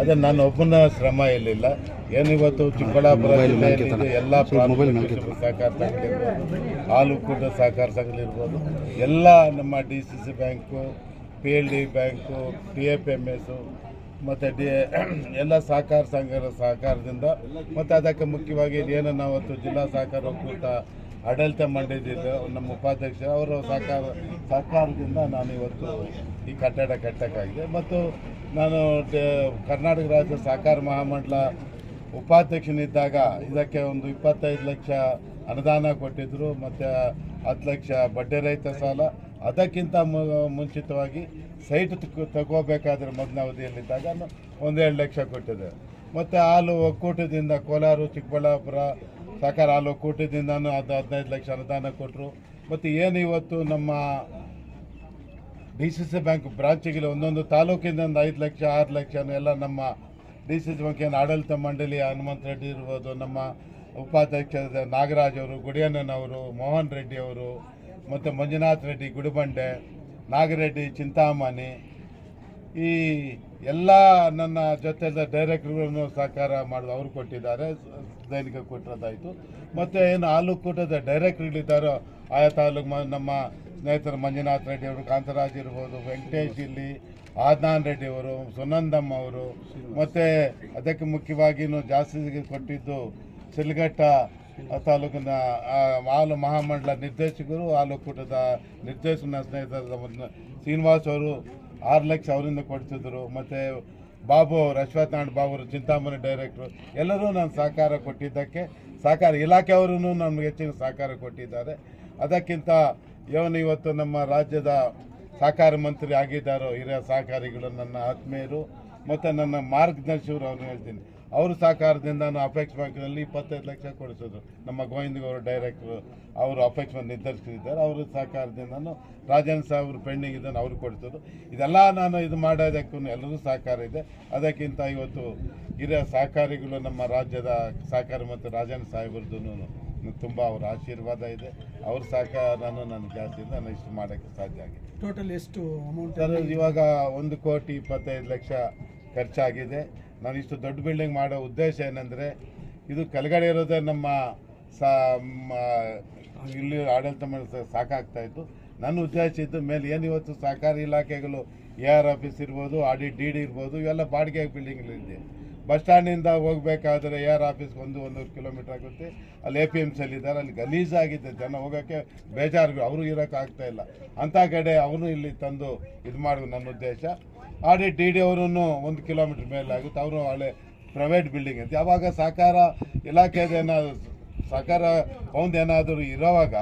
ಅದೇ ನಾನು ಒಬ್ಬನ ಶ್ರಮ ಇರಲಿಲ್ಲ. ಇವತ್ತು ಚಿಕ್ಕಬಳ್ಳಾಪುರ ಜಿಲ್ಲೆಯಲ್ಲಿ ಎಲ್ಲ ಸಹಕಾರ ಸಂಘಗಳಿರ್ಬೋದು ಹಾಲು ಕೂಟ ಸಹಕಾರ ಸಂಘಗಳಿರ್ಬೋದು ಎಲ್ಲ ನಮ್ಮ D C C bank P L D bank P F M S ಮತ್ತು ಡಿ ಎಲ್ಲ ಸಹಕಾರ ಸಂಘಗಳ ಸಹಕಾರದಿಂದ ಮತ್ತು ಅದಕ್ಕೆ ಮುಖ್ಯವಾಗಿ ಏನನ್ನು ನಾವು ಜಿಲ್ಲಾ ಸಹಕಾರ ಒಕ್ಕೂಟ ಆಡಳಿತ ಮಂಡಳಿದ್ದು ನಮ್ಮ ಉಪಾಧ್ಯಕ್ಷ, ಅವರ ಸಹಕಾರ ಸಹಕಾರದಿಂದ ನಾನು ಇವತ್ತು ಈ ಕಟ್ಟಡ ಕಟ್ಟಕ್ಕಾಗಿದೆ. ಮತ್ತು ನಾನು ಕರ್ನಾಟಕ ರಾಜ್ಯ ಸಹಕಾರ ಮಹಾಮಂಡಲ ಉಪಾಧ್ಯಕ್ಷನಿದ್ದಾಗ ಇದಕ್ಕೆ ಒಂದು ಇಪ್ಪತ್ತೈದು ಲಕ್ಷ ಅನುದಾನ ಕೊಟ್ಟಿದ್ದರು ಮತ್ತು ಹತ್ತು ಲಕ್ಷ ಬಡ್ಡಿ ರಹಿತ ಸಾಲ. ಅದಕ್ಕಿಂತ ಮುಂಚಿತವಾಗಿ ಸೈಟ್ ತಗೋಬೇಕಾದ್ರೆ ಮೊದಲ ಅವಧಿಯಲ್ಲಿದ್ದಾಗ ಒಂದೆರಡು ಲಕ್ಷ ಕೊಟ್ಟಿದೆ. ಮತ್ತು ಹಾಲು ಒಕ್ಕೂಟದಿಂದ ಕೋಲಾರ, ಚಿಕ್ಕಬಳ್ಳಾಪುರ ಸಹಕಾರ ಹಾಲು ಒಕ್ಕೂಟದಿಂದ ಅದು ಹದಿನೈದು ಲಕ್ಷ ಅನುದಾನ ಕೊಟ್ಟರು ಮತ್ತು ಏನು ಇವತ್ತು ನಮ್ಮ ಡಿ ಸಿ ಸಿ ಬ್ಯಾಂಕ್ ಬ್ರಾಂಚಿಗೆ ಒಂದೊಂದು ತಾಲೂಕಿಂದ ಒಂದು ಐದು ಲಕ್ಷ, ಆರು ಲಕ್ಷ ಎಲ್ಲ ನಮ್ಮ ಡಿ ಸಿ ಸಿ ಬ್ಯಾಂಕಿನ ಆಡಳಿತ ಮಂಡಳಿ, ಹನುಮಂತ ರೆಡ್ಡಿ ಇರ್ಬೋದು, ನಮ್ಮ ಉಪಾಧ್ಯಕ್ಷ ನಾಗರಾಜ್ ಅವರು ಗುಡಿಯಣ್ಣನವರು ಮೋಹನ್ ರೆಡ್ಡಿ ಅವರು, ಮತ್ತು ಮಂಜುನಾಥ್ ರೆಡ್ಡಿ, ಗುಡಿಬಂಡೆ, ನಾಗರೆಡ್ಡಿ, ಚಿಂತಾಮಣಿ ಈ ಎಲ್ಲ ನನ್ನ ಜೊತೆ ಡೈರೆಕ್ಟರ್ಗಳನ್ನು ಸಹಕಾರ ಮಾಡೋದು ಅವರು ಕೊಟ್ಟಿದ್ದಾರೆ ದೈನಿಕ ಕೊಟ್ಟಿರೋದಾಯಿತು ಮತ್ತು ಏನು ಹಾಲು ಕೂಟದ ಡೈರೆಕ್ಟರ್ಗಳಿದ್ದಾರೋ, ಆಯಾ ತಾಲೂಕು ನಮ್ಮ ಸ್ನೇಹಿತರು ಮಂಜುನಾಥ್ ರೆಡ್ಡಿ ಅವರು, ಕಾಂತರಾಜ್ ಇರ್ಬೋದು, ವೆಂಕಟೇಶ್ ಇಲ್ಲಿ, ಆದ್ನಾನ್ ರೆಡ್ಡಿ ಅವರು ಸುನಂದಮ್ಮ ಅವರು, ಮತ್ತು ಅದಕ್ಕೆ ಮುಖ್ಯವಾಗಿ ಜಾಸ್ತಿ ಕೊಟ್ಟಿದ್ದು ಸಿಲ್ಗಟ್ಟ ತಾಲೂಕಿನ ಹಾಲು ಮಹಾಮಂಡಲ ನಿರ್ದೇಶಕರು, ಹಾಲು ಕೂಟದ ನಿರ್ದೇಶನ ಸ್ನೇಹಿತರ, ಶ್ರೀನಿವಾಸ್ ಅವರು ಆರು ಲಕ್ಷ ಅವರಿಂದ ಕೊಡ್ತಿದ್ರು ಮತ್ತು ಬಾಬು ಅವರು, ಅಶ್ವಥ್ ನಾರಾಯಣ ಬಾಬು ಅವರು, ಚಿಂತಾಮಣಿ ಡೈರೆಕ್ಟ್ರು ಎಲ್ಲರೂ ನಾನು ಸಹಕಾರ ಕೊಟ್ಟಿದ್ದಕ್ಕೆ ಸಹಕಾರ ಇಲಾಖೆಯವರೂ ನಮ್ಗೆ ಹೆಚ್ಚಿನ ಸಹಕಾರ ಕೊಟ್ಟಿದ್ದಾರೆ. ಅದಕ್ಕಿಂತ ಇವನು ಇವತ್ತು ನಮ್ಮ ರಾಜ್ಯದ ಸಹಕಾರ ಮಂತ್ರಿ ಆಗಿದ್ದಾರೋ, ಹಿರಿಯ ಸಹಕಾರಿಗಳು ನನ್ನ ಆತ್ಮೀಯರು, ಮತ್ತು ನನ್ನ ಮಾರ್ಗದರ್ಶಿಯವರು ಅವ್ರನ್ನ ಹೇಳ್ತೀನಿ. ಅವ್ರ ಸಹಕಾರದಿಂದ ನಾನು ಅಪೆಕ್ಸ್ ಬ್ಯಾಂಕ್ನಲ್ಲಿ ಇಪ್ಪತ್ತೈದು ಲಕ್ಷ ಕೊಡಿಸೋದು. ನಮ್ಮ ಗೋವಿಂದಗೌಡ ಡೈರೆಕ್ಟ್ರು ಅವರು ಅಪೆಕ್ಸ್ ಬಂದು ನಿರ್ಧರಿಸಿದ್ದಾರೆ. ಅವ್ರ ಸಹಕಾರದಿಂದ ನಾನು ಸಾಹ್ ಸಾಹೇಬ್ರು ಪೆಂಡಿಂಗ್ ಇದನ್ನು ಅವ್ರು ಕೊಡಿಸೋದು. ಇದೆಲ್ಲ ನಾನು ಇದು ಮಾಡೋದಕ್ಕೂ ಎಲ್ಲರೂ ಸಹಕಾರ ಇದೆ. ಅದಕ್ಕಿಂತ ಇವತ್ತು ಹಿರಿಯ ಸಹಕಾರಿಗಳು ನಮ್ಮ ರಾಜ್ಯದ ಸಹಕಾರ ಮತ್ತು ರಾಜೇಂದ್ರ ಸಾಹೇಬ್ರದ್ದು ತುಂಬ ಅವರ ಆಶೀರ್ವಾದ ಇದೆ. ಅವ್ರ ಸಹಕಾರನೂ ನಾನು ಜಾಸ್ತಿ ನಾನು ಇಷ್ಟು ಮಾಡೋಕ್ಕೆ ಸಾಧ್ಯ ಆಗಿದೆ. ಟೋಟಲ್ ಎಷ್ಟು ಅಮೌಂಟ್ ಇವಾಗ ಒಂದು ಕೋಟಿ ಇಪ್ಪತ್ತೈದು ಲಕ್ಷ ಖರ್ಚಾಗಿದೆ. ನಾನು ಇಷ್ಟು ದೊಡ್ಡ ಬಿಲ್ಡಿಂಗ್ ಮಾಡೋ ಉದ್ದೇಶ ಏನಂದರೆ, ಇದು ಕೆಳಗಡೆ ಇರೋದೇ ನಮ್ಮ ಸಾ ಇಲ್ಲಿ ಆಡಳಿತ ಮೇಲೆ ಸಾಕಾಗ್ತಾ ಇತ್ತು. ನನ್ನ ಉದ್ದೇಶ ಇದ್ದು ಮೇಲೆ ಏನು ಇವತ್ತು ಸಹಕಾರಿ ಇಲಾಖೆಗಳು ಎ ಆರ್ ಆಫೀಸ್ ಇರ್ಬೋದು ಆಡಿ ಡಿ ಡಿ ಇರ್ಬೋದು, ಇವೆಲ್ಲ ಬಾಡಿಗೆ ಬಿಲ್ಡಿಂಗ್ಗಳಿದೆ ಬಸ್ ಸ್ಟ್ಯಾಂಡಿಂದ ಹೋಗಬೇಕಾದ್ರೆ ಎ ಆರ್ ಆಫೀಸ್ಗೆ ಒಂದು, ಒಂದೂವರೆ ಕಿಲೋಮೀಟರ್ ಆಗುತ್ತೆ. ಅಲ್ಲಿ ಎ ಪಿ ಎಂ ಸಿ ಇದ್ದಾರೆ. ಅಲ್ಲಿ ಗಲೀಜಾಗಿದೆ ಜನ ಹೋಗೋಕ್ಕೆ ಬೇಜಾರು, ಅವರು ಇರೋಕ್ಕಾಗ್ತಾ ಇಲ್ಲ. ಅಂಥ ಕಡೆ ಅವನು ಇಲ್ಲಿ ತಂದು ಇದು ಮಾಡೋದು ನನ್ನ ಉದ್ದೇಶ. ಆಡಿ ಡಿ ಡಿ ಅವರನ್ನು ಒಂದು ಕಿಲೋಮೀಟರ್ ಮೇಲೆ ಆಗುತ್ತೆ. ಅವರು ಹಳೆ ಪ್ರೈವೇಟ್ ಬಿಲ್ಡಿಂಗ್ ಅಂತ. ಯಾವಾಗ ಸಹಕಾರ ಇಲಾಖೆದೇನಾದ್ರು ಸಹಕಾರ ಒಂದು ಏನಾದರೂ ಇರೋವಾಗ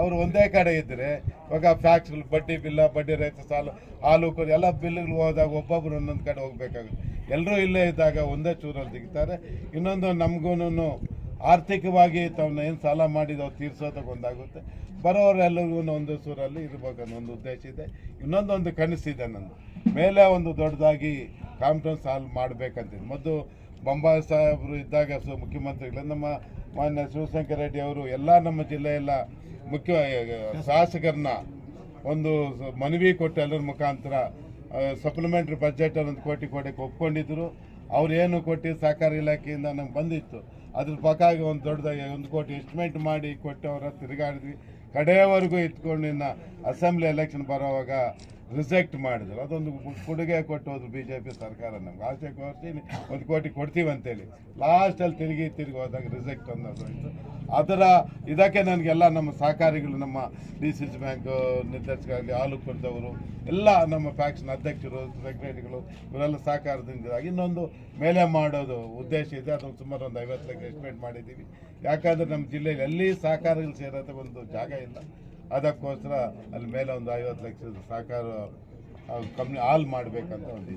ಅವರು ಒಂದೇ ಕಡೆ ಇದ್ದರೆ ಇವಾಗ ಫ್ಯಾಕ್ಸ್ಗಳು ಬಡ್ಡಿ ಬಿಲ್ಲ, ಬಡ್ಡಿ ರೈತ ಸಾಲ, ಹಾಲು ಎಲ್ಲ ಬಿಲ್ಗಳು ಹೋದಾಗ ಒಬ್ಬೊಬ್ಬರು ಒಂದೊಂದು ಕಡೆ ಹೋಗಬೇಕಾಗುತ್ತೆ. ಎಲ್ಲರೂ ಇಲ್ಲೇ ಇದ್ದಾಗ ಒಂದೇ ಚೂರಲ್ಲಿ ಸಿಗ್ತಾರೆ ಇನ್ನೊಂದು ನಮಗೂ ಆರ್ಥಿಕವಾಗಿ ತಾವು ಏನು ಸಾಲ ಮಾಡಿದ ತೀರ್ಸೋದಕ್ಕೆ ಒಂದಾಗುತ್ತೆ. ಬರೋರೆಲ್ಲರಿಗೂ ಒಂದು ಸೂರಲ್ಲಿ ಇರ್ಬೇಕನ್ನೋ ಒಂದು ಉದ್ದೇಶ ಇದೆ. ಇನ್ನೊಂದೊಂದು ಕನಸಿದೆ ನಂದು. ಮೇಲೆ ಒಂದು ದೊಡ್ಡದಾಗಿ ಕಾನ್ಫರೆನ್ಸ್ ಹಾಲ್ ಮಾಡಬೇಕಂತಿದೆ. ಮೊದಲು ಬೊಂಬಾಯಿ ಸಾಹೇಬರು ಇದ್ದಾಗ ಸೊ ಮುಖ್ಯಮಂತ್ರಿಗಳು, ನಮ್ಮ ಮಾನ್ಯ ಶಿವಶಂಕರ ರೆಡ್ಡಿ ಅವರು ಎಲ್ಲ ನಮ್ಮ ಜಿಲ್ಲೆಯೆಲ್ಲ ಮುಖ್ಯ ಶಾಸಕರನ್ನ ಒಂದು ಮನವಿ ಕೊಟ್ಟು ಎಲ್ಲರ ಮುಖಾಂತರ ಸಪ್ಲಿಮೆಂಟ್ರಿ ಬಜೆಟ್ ಒಂದು ಕೋಟಿ ಕೋಟಿ ಒಪ್ಕೊಂಡಿದ್ರು. ಅವ್ರು ಏನು ಕೊಟ್ಟು ಸಹಕಾರ ಇಲಾಖೆಯಿಂದ ನಮ್ಗೆ ಬಂದಿತ್ತು. ಅದ್ರ ಪಕ್ಕಾಗಿ ಒಂದು ದೊಡ್ಡದಾಗಿ ಒಂದು ಕೋಟಿ ಎಸ್ಟಿಮೇಟ್ ಮಾಡಿ ಕೊಟ್ಟು ಅವರ ತಿರುಗಾಡಿದ್ವಿ. ಕಡೆಯವರೆಗೂ ಇಟ್ಕೊಂಡು ಇನ್ನು ಅಸೆಂಬ್ಲಿ ಎಲೆಕ್ಷನ್ ಬರೋವಾಗ ರಿಜೆಕ್ಟ್ ಮಾಡಿದ್ರು. ಅದೊಂದು ಕೊಡುಗೆ ಕೊಟ್ಟು ಹೋದ್ರು ಬಿ ಜೆ ಪಿ ಸರ್ಕಾರ ನಮ್ಗೆ. ಆಸೆ ಕೊಡ್ತೀನಿ, ಒಂದು ಕೋಟಿ ಕೊಡ್ತೀವಿ ಅಂತೇಳಿ. ಲಾಸ್ಟಲ್ಲಿ ತಿರುಗಿ ತಿರುಗಿ ಹೋದಾಗ ರಿಜೆಕ್ಟ್ ಅನ್ನೋದು ಅದರ ಇದಕ್ಕೆ ನನಗೆಲ್ಲ ನಮ್ಮ ಸಹಕಾರಿಗಳು, ನಮ್ಮ ಡಿ ಸಿ ಸಿ ಬ್ಯಾಂಕ್ ನಿರ್ದೇಶಕರಾಗಲಿ ಹಾಲು ಕೊಡ್ದವರು ಎಲ್ಲ ನಮ್ಮ ಫ್ಯಾಕ್ಷನ್ ಅಧ್ಯಕ್ಷರು ಸೆಕ್ರೆಟರಿಗಳು ಇವರೆಲ್ಲ ಸಹಕಾರದಿಂದ ಇನ್ನೊಂದು ಮೇಲೆ ಮಾಡೋದು ಉದ್ದೇಶ ಇದೆ. ಅದೊಂದು ಸುಮಾರು ಒಂದು ಐವತ್ತು ಲಕ್ಷ ಎಸ್ಟಿಮೇಟ್ ಮಾಡಿದ್ದೀವಿ. ಯಾಕಂದರೆ ನಮ್ಮ ಜಿಲ್ಲೆಯಲ್ಲಿ ಎಲ್ಲಿ ಸಹಕಾರಗಳು ಸೇರೋದು ಒಂದು ಜಾಗ ಇಲ್ಲ. ಅದಕ್ಕೋಸ್ಕರ ಅಲ್ಲಿ ಮೇಲೆ ಒಂದು ಐವತ್ತು ಲಕ್ಷದ ಸಾಕಾರ ಕಂಪ್ನಿ ಹಾಲ್ ಮಾಡಬೇಕಂತ ಒಂದು